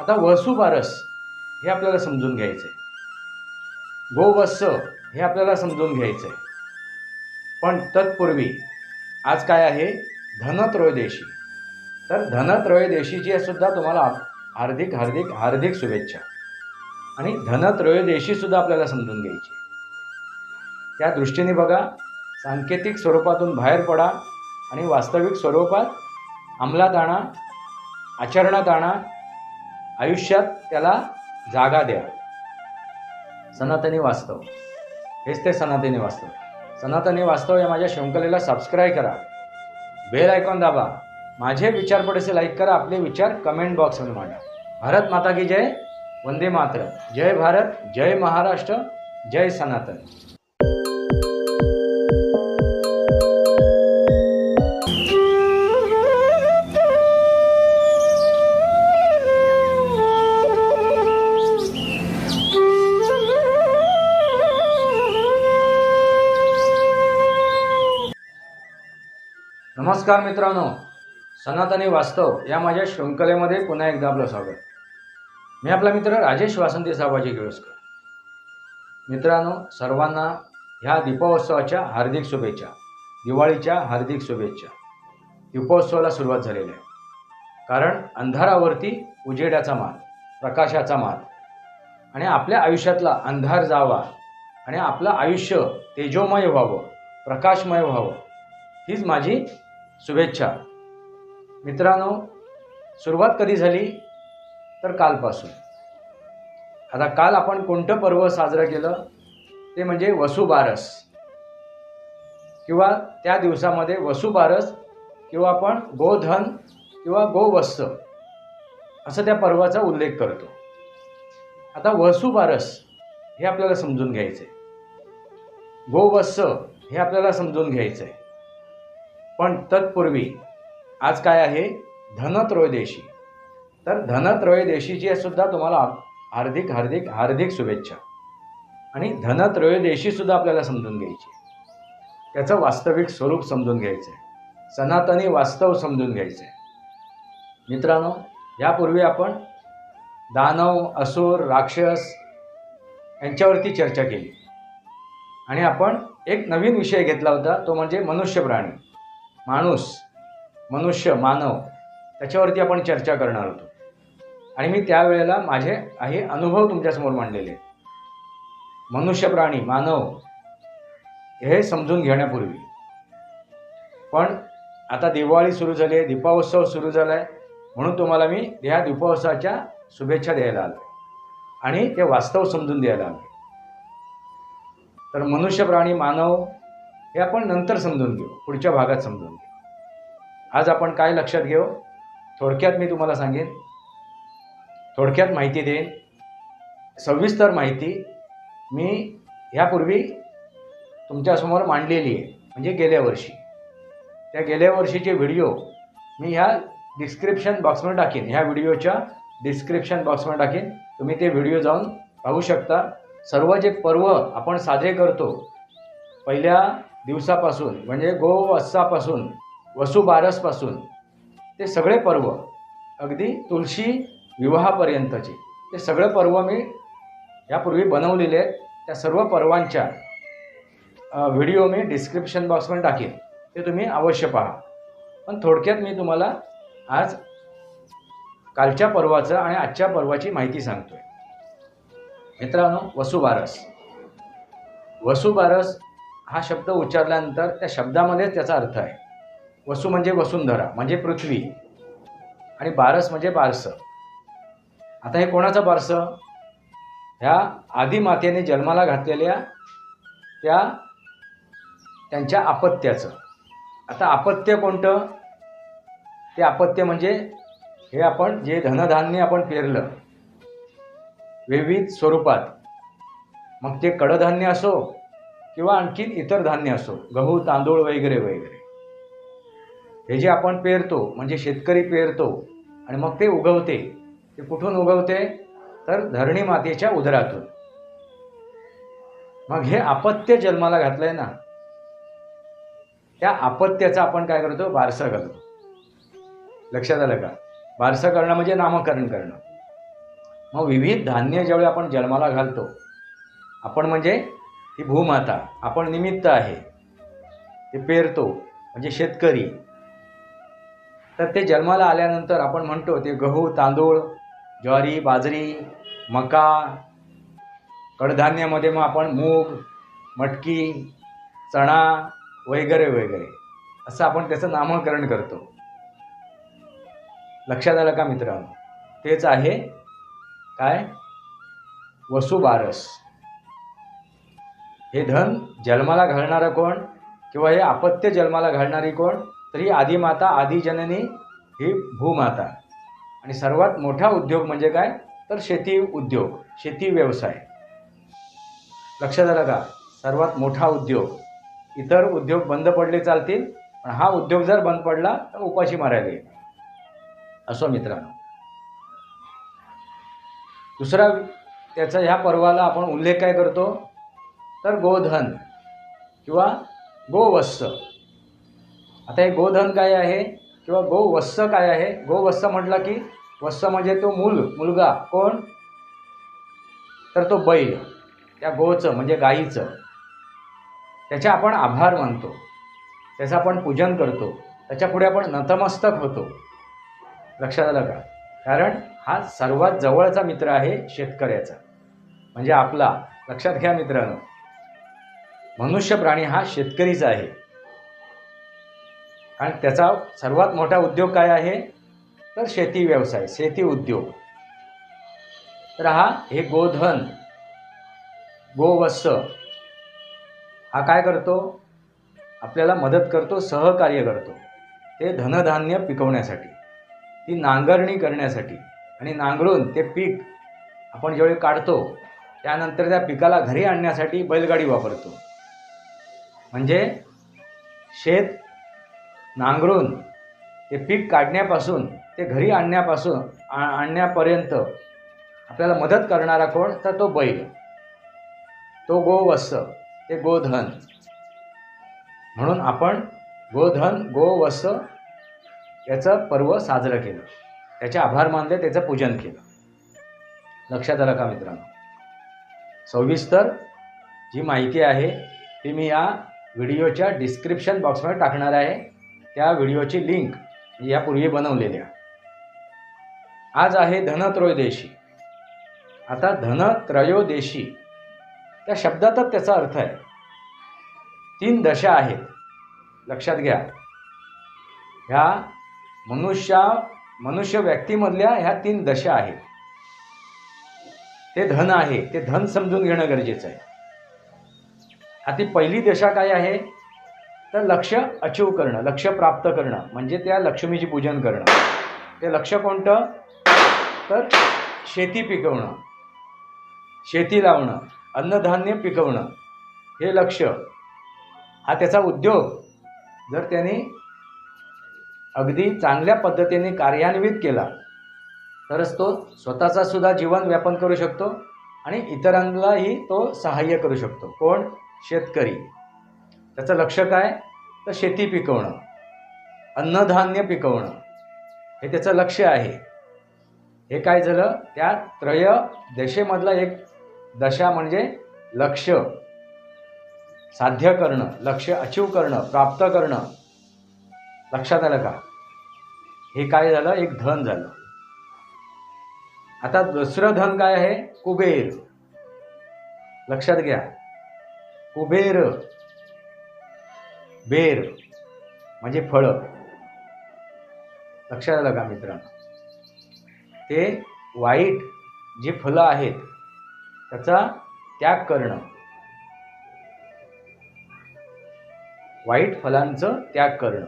आता वसुबारस हे आपल्याला समजून घ्यायचं आहे गोवत्स हे आपल्याला समजून घ्यायचं आहे पण तत्पूर्वी आज काय आहे? धनत्रयोदशी. तर धनत्रयोदशीची सुद्धा तुम्हाला हार्दिक हार्दिक हार्दिक शुभेच्छा. आणि धनत्रयोदशी सुद्धा आपल्याला समजून घ्यायची त्या दृष्टीने बघा सांकेतिक स्वरूपातून बाहेर पडा आणि वास्तविक स्वरूपात अंमलात आणा आचरणात आणा आयुष्यात त्याला जागा द्या. सनातनी वास्तव. हेच ते सनातनी वास्तव. सनातनी वास्तव या माझ्या शृंखलेला सबस्क्राईब करा. बेल आयकॉन दाबा. माझे विचार पडेसे लाईक करा. आपले विचार कमेंट बॉक्समध्ये मांडा. भारत माता की जय. वंदे मात्र जय भारत. जय महाराष्ट्र. जय सनातन. नमस्कार मित्रांनो. सनातनी वास्तव या माझ्या शृंखलेमध्ये पुन्हा एकदा आपलं स्वागत. मी आपला मित्र राजेश वासंती साबाजी गिळसकर मित्रांनो सर्वांना ह्या दीपोत्सवाच्या हार्दिक शुभेच्छा दिवाळीच्या हार्दिक शुभेच्छा. दीपोत्सवाला सुरुवात झालेली आहे. कारण अंधारावरती उजेडाचा मान प्रकाशाचा मान आणि आपल्या आयुष्यातला अंधार जावा आणि आपलं आयुष्य तेजोमय व्हावं प्रकाशमय व्हावं हीच माझी शुभेच्छा. मित्रांनो सुरुवात कधी झाली? तर कालपासून. आता काल आपण कोणतं पर्व साजरं केलं? ते म्हणजे वसुबारस किंवा त्या दिवसामध्ये वसुबारस किंवा आपण गोधन किंवा गोवत्स असं त्या पर्वाचा उल्लेख करतो. आता वसुबारस हे आपल्याला समजून घ्यायचं आहे गोवत्स हे आपल्याला समजून घ्यायचं आहे पण तत्पूर्वी आज काय आहे? धनत्रयोदेशी. तर धनत्रयोदेशीची सुद्धा तुम्हाला हार्दिक हार्दिक हार्दिक शुभेच्छा. आणि धनत्रयोदशी सुद्धा आपल्याला समजून घ्यायची त्याचं वास्तविक स्वरूप समजून घ्यायचं आहे. सनातनी वास्तव समजून घ्यायचं आहे. मित्रांनो यापूर्वी आपण दानव असुर राक्षस यांच्यावरती चर्चा केली. आणि आपण एक नवीन विषय घेतला होता तो म्हणजे मनुष्य प्राणी माणूस मनुष्य मानव त्याच्यावरती आपण चर्चा करणार होतो. आणि मी त्यावेळेला माझे हे अनुभव तुमच्यासमोर मांडलेले मनुष्य प्राणी मानव हे समजून घेण्यापूर्वी. पण आता दिवाळी सुरू झाली आहे दीपावत्सव सुरू झाला आहे म्हणून तुम्हाला मी ह्या दीपोत्सवाच्या शुभेच्छा द्यायला आलो आणि ते वास्तव समजून द्यायला आलो तर मनुष्य प्राणी मानव हे आपण नंतर समजून घेऊ पुढच्या भागात समजून घेऊ. आज आपण काय लक्षात घेऊ? थोडक्यात मी तुम्हाला सांगेन. थोडक्यात माहिती देईन. सविस्तर माहिती मी ह्यापूर्वी तुमच्यासमोर मांडलेली आहे म्हणजे गेल्या वर्षी. त्या गेल्या वर्षीचे व्हिडिओ मी ह्या डिस्क्रिप्शन बॉक्समध्ये टाकेन. ह्या व्हिडिओच्या डिस्क्रिप्शन बॉक्समध्ये टाकेन. तुम्ही ते व्हिडिओ जाऊन पाहू शकता. सर्व जे पर्व आपण साजरे करतो पहिल्या दिवसापासून म्हणजे गोवत्सापासून वसुबारसपासून ते सगळे पर्व अगदी तुळशी विवाहापर्यंतचे ते सगळे पर्व मी यापूर्वी बनवलेले आहेत. त्या सर्व पर्वांच्या व्हिडिओ मी डिस्क्रिप्शन बॉक्समध्ये टाकेन. ते तुम्ही अवश्य पहा. पण थोडक्यात मी तुम्हाला आज कालच्या पर्वाचं आणि आजच्या पर्वाची माहिती सांगतोय. मित्रांनो वसुबारस. वसुबारस हा शब्द उच्चारल्यानंतर त्या शब्दामध्येच त्याचा अर्थ आहे. वसु म्हणजे वसुंधरा म्हणजे पृथ्वी आणि बारस म्हणजे बारसं. आता हे कोणाचं बारसं? ह्या आदिमातेने जन्माला घातलेल्या त्या त्यांच्या अपत्याचं. आता अपत्य कोणतं? ते अपत्य म्हणजे हे आपण जे धनधान्य आपण पेरलं विविध स्वरूपात मग ते कडधान्य असो किंवा आणखीन इतर धान्य असो गहू तांदूळ वगैरे वगैरे. हे जे आपण पेरतो म्हणजे शेतकरी पेरतो आणि मग ते उगवते ते कुठून उगवते? तर धरणी मातेच्या उदरातून. मग हे आपत्य जन्माला घातलंय ना त्या अपत्याचं आपण काय करतो? बारसं करतो लक्षात आलं का? बारसं करणं म्हणजे नामकरण करणं. मग विविध धान्य ज्यावेळी आपण जन्माला घालतो आपण म्हणजे ही भूमाता आपण निमित्त आहे. ते पेरतो म्हणजे शेतकरी. तर ते जन्माला आल्यानंतर आपण म्हणतो ते गहू तांदूळ ज्वारी बाजरी मका कडधान्यामध्ये मग आपण मूग मटकी चणा वगैरे वगैरे. असं आपण त्याचं नामकरण करतो. लक्षात आलं का मित्रांनो? तेच आहे काय? वसुबारस. हे धन जन्माला घालणारं कोण? किंवा हे आपत्य जन्माला घालणारी कोण? तर ही आदिमाता आदिजननी ही भूमाता. आणि सर्वात मोठा उद्योग म्हणजे काय? तर शेती उद्योग शेती व्यवसाय. लक्षात आलं का? सर्वात मोठा उद्योग. इतर उद्योग बंद पडले चालतील पण हा उद्योग जर बंद पडला तर उपाशी मारायला येईल. असो मित्रांनो. दुसरा त्याचा ह्या पर्वाला आपण उल्लेख काय करतो? तर गोधन किंवा गोवत्स आता हे गोधन काय आहे किंवा गोवत्स काय आहे? गोवत्स म्हटलं की वत्स म्हणजे तो मूल मुलगा. कोण? तर तो बैल. त्या गोचं म्हणजे गाईचं. त्याचे आपण आभार मानतो. त्याचं आपण पूजन करतो. त्याच्यापुढे आपण नतमस्तक होतो. लक्षात आलं का? कारण हा सर्वात जवळचा मित्र आहे शेतकऱ्याचा. म्हणजे आपला. लक्षात घ्या मित्रांनो. मनुष्य प्राणी हा शेतकरीचा आहे. आणि त्याचा सर्वात मोठा उद्योग काय आहे? तर शेती व्यवसाय शेती उद्योग. तर हा हे गोधन गोवत्स हा काय करतो? आपल्याला मदत करतो सहकार्य करतो. ते धनधान्य पिकवण्यासाठी ती नांगरणी करण्यासाठी आणि नांगरून ते पीक आपण ज्यावेळी काढतो त्यानंतर त्या पिकाला घरी आणण्यासाठी बैलगाडी वापरतो. म्हणजे शेत नांगरून ते पीक काढण्यापासून ते घरी आणण्यापासून आ- आणण्यापर्यंत आपल्याला मदत करणारा कोण? तर तो बैल. तो गोवत्स ते गोधन. म्हणून आपण गोधन गोवत्स याचं पर्व साजरं केलं. त्याचे आभार मानले त्याचं पूजन केलं. लक्षात आलं का मित्रांनो? सविस्तर जी माहिती आहे ती मी या व्हिडिओच्या डिस्क्रिप्शन बॉक्समध्ये टाकणार आहे. त्या व्हिडिओची लिंक यापूर्वी बनवलेल्या आज आहे धनत्रयोदेशी. आता धनत्रयोदेशी. त्या शब्दातच त्याचा अर्थ आहे. तीन दशा आहेत. लक्षात घ्या. ह्या मनुष्या मनुष्य व्यक्तीमधल्या ह्या तीन दशा आहेत. ते धन आहे. ते धन समजून घेणं गरजेचं आहे. ती पहिली दशा काय आहे? तर लक्ष अचीव करणं लक्ष प्राप्त करणं. म्हणजे त्या लक्ष्मीची पूजन करणं. ते लक्ष कोणतं? तर शेती पिकवणं. शेती लावणं अन्नधान्य पिकवणं. हे लक्ष हा त्याचा उद्योग. जर त्याने अगदी चांगल्या पद्धतीने कार्यान्वित केला तरच तो स्वतःचा सुद्धा जीवन व्यापन करू शकतो आणि इतरांनाही तो सहाय्य करू शकतो. कोण? शेतकरी. त्याचं लक्ष काय? तर शेती पिकवणं. अन्नधान्य पिकवणं. हे त्याचं लक्ष आहे. हे काय झालं? त्या त्रय दशेमधला एक दशा म्हणजे लक्ष. साध्य करणं लक्ष अचीव करणं प्राप्त करणं. लक्षात आलं का? हे काय झालं? एक धन झालं. आता दुसरं धन काय आहे? कुबेर. लक्षात घ्या. कुबेर. बेर म्हणजे फळं. लक्षात आलं का मित्रांनो? ते वाईट जी फळं आहेत त्याचा त्याग करणं. वाईट फलांचं त्याग करणं.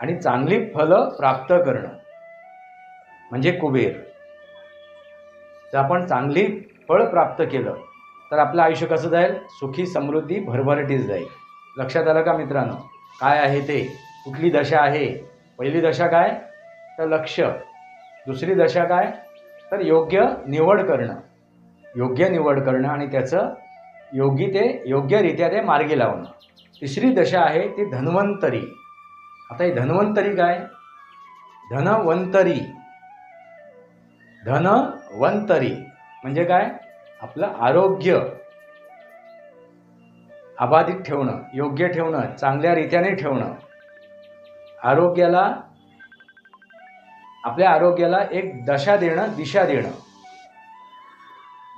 आणि चांगली फलं प्राप्त करणं. म्हणजे कुबेर. जर आपण चांगली फळ प्राप्त केलं तर आपलं आयुष्य कसं जाईल? सुखी समृद्धी भरभराटीच जाईल. लक्षात आलं का मित्रांनो? काय आहे ते? कुठली दशा आहे? पहिली दशा काय? तर लक्ष. दुसरी दशा काय? तर योग्य निवड करणं. योग्य निवड करणं आणि त्याचं योग्य ते योग्यरित्या ते मार्गी लावणं. तिसरी दशा आहे ती धन्वंतरी. आता ही धन्वंतरी काय? धनवंतरी. धनवंतरी. म्हणजे काय? आपलं आरोग्य अबाधित ठेवणं योग्य ठेवणं चांगल्या रीत्याने ठेवणं आरोग्याला आपल्या आरोग्याला एक दशा देणं दिशा देणं.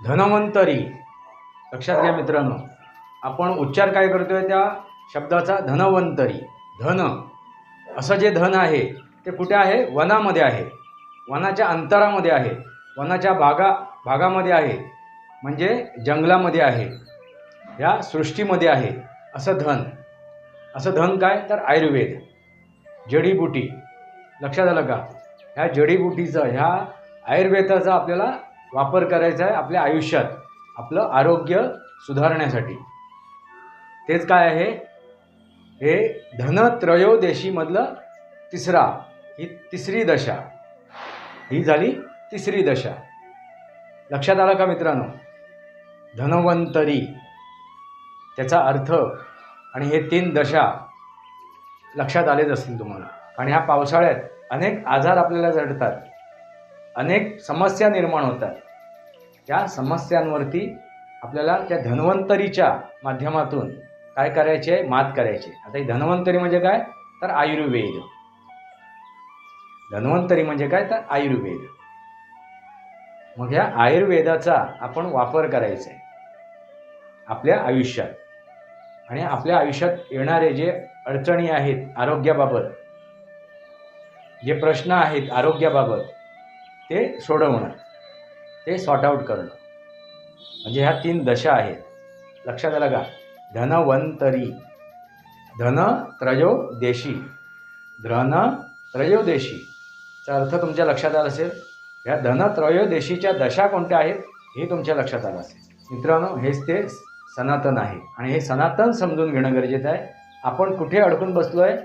धनवंतरी. लक्षात घ्या मित्रांनो आपण उच्चार काय करतोय त्या शब्दाचा? धनवंतरी. धन. असं जे धन आहे ते कुठे आहे? वनामध्ये आहे. वनाच्या अंतरामध्ये आहे. वनाच्या भागा भागामध्ये आहे. म्हणजे जंगलामध्ये आहे. या सृष्टीमध्ये आहे. असं धन. असं धन काय? तर आयुर्वेद. जडीबुटी. लक्षात आलं का? ह्या जडीबुटीचा ह्या आयुर्वेदाचा आपल्याला वापर करायचा आहे आपल्या आयुष्यात. आपलं आरोग्य सुधारण्यासाठी. तेच काय आहे? हे धनत्रयोदेशीमधलं तिसरा. ही तिसरी दशा. ही झाली तिसरी दशा. लक्षात आलं का मित्रांनो? धनवंतरी. त्याचा अर्थ आणि हे तीन दशा लक्षात आलेच असतील तुम्हाला. आणि ह्या पावसाळ्यात अनेक आजार आपल्याला जडतात अनेक समस्या निर्माण होतात. त्या समस्यांवरती आपल्याला त्या धन्वंतरीच्या माध्यमातून काय करायचे आहे? मात करायची आता ही धन्वंतरी म्हणजे काय? तर आयुर्वेद. धन्वंतरी म्हणजे काय? तर आयुर्वेद. मग ह्या आयुर्वेदाचा आपण वापर करायचा आहे. आपल्या आयुष्यात. आणि आपल्या आयुष्यात येणारे जे अडचणी आहेत आरोग्याबाबत जे प्रश्न आहेत आरोग्याबाबत ते सोडवणं ते सॉर्ट आऊट करणं. म्हणजे ह्या तीन दशा आहेत. लक्षात आलं का? धनवंतरी. धन त्रयोदेशी धन त्रयोदेशीचा अर्थ तुमच्या लक्षात आला असेल? या धनत्रयोदशीच्या दशा कोणत्या आहेत हे तुमच्या लक्षात आलं असेल. मित्रांनो हेच ते सनातन आहे. आणि हे सनातन समजून घेणं गरजेचं आहे. आपण कुठे अडकून बसलो आहे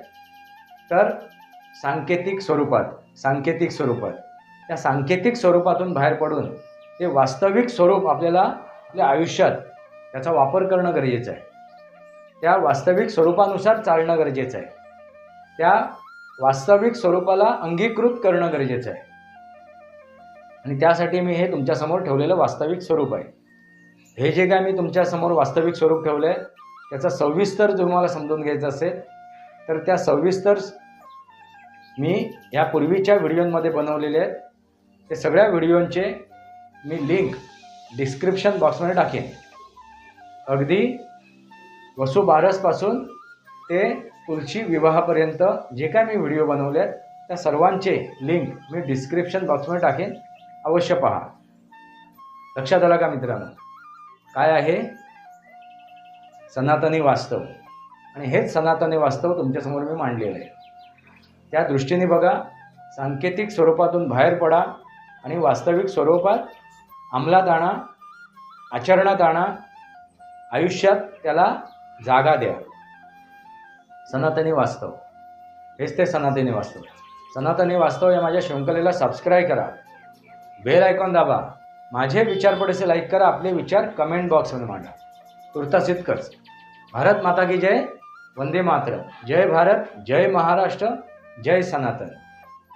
तर सांकेतिक स्वरूपात सांकेतिक स्वरूपात. त्या सांकेतिक स्वरूपातून बाहेर पडून ते वास्तविक स्वरूप आपल्याला आपल्या आयुष्यात त्याचा वापर करणं गरजेचं आहे. त्या वास्तविक स्वरूपानुसार चालणं गरजेचं आहे. त्या वास्तविक स्वरूपाला अंगीकृत करणं गरजेचं आहे. आणि त्यासाठी मी हे तुमच्यासमोर ठेवलेलं वास्तविक स्वरूप आहे. हे जे काय मी तुमच्यासमोर वास्तविक स्वरूप ठेवलं आहे त्याचा सविस्तर जर तुम्हाला समजून घ्यायचं असेल तर त्या सविस्तर मी ह्या पूर्वीच्या व्हिडिओमध्ये बनवलेले आहेत. ते सगळ्या व्हिडिओंचे मी लिंक डिस्क्रिप्शन बॉक्समध्ये टाकेन. अगदी वसुबारसपासून ते तुळशी विवाहापर्यंत जे काय मी व्हिडिओ बनवले आहेत त्या सर्वांचे लिंक मी डिस्क्रिप्शन बॉक्समध्ये टाकेन. अवश्य पहा. लक्षात आला का मित्रांनो? काय आहे? सनातनी वास्तव. आणि हेच सनातनी वास्तव तुमच्यासमोर मी मांडलेलं आहे. त्या दृष्टीने बघा सांकेतिक स्वरूपातून बाहेर पडा आणि वास्तविक स्वरूपात अंमलात आणा आचरणात आणा आयुष्यात त्याला जागा द्या. सनातनी वास्तव. हेच ते सनातनी वास्तव. सनातनी वास्तव या माझ्या शृंखलेला सबस्क्राईब करा. बेल आयकॉन दाबा. माझे विचार पडेसे लाईक करा आपले विचार कमेंट बॉक्समध्ये मांडा. तुर्तास इतकंच भारत माता की जय. वंदे मातरम. जय भारत जय महाराष्ट्र जय सनातन.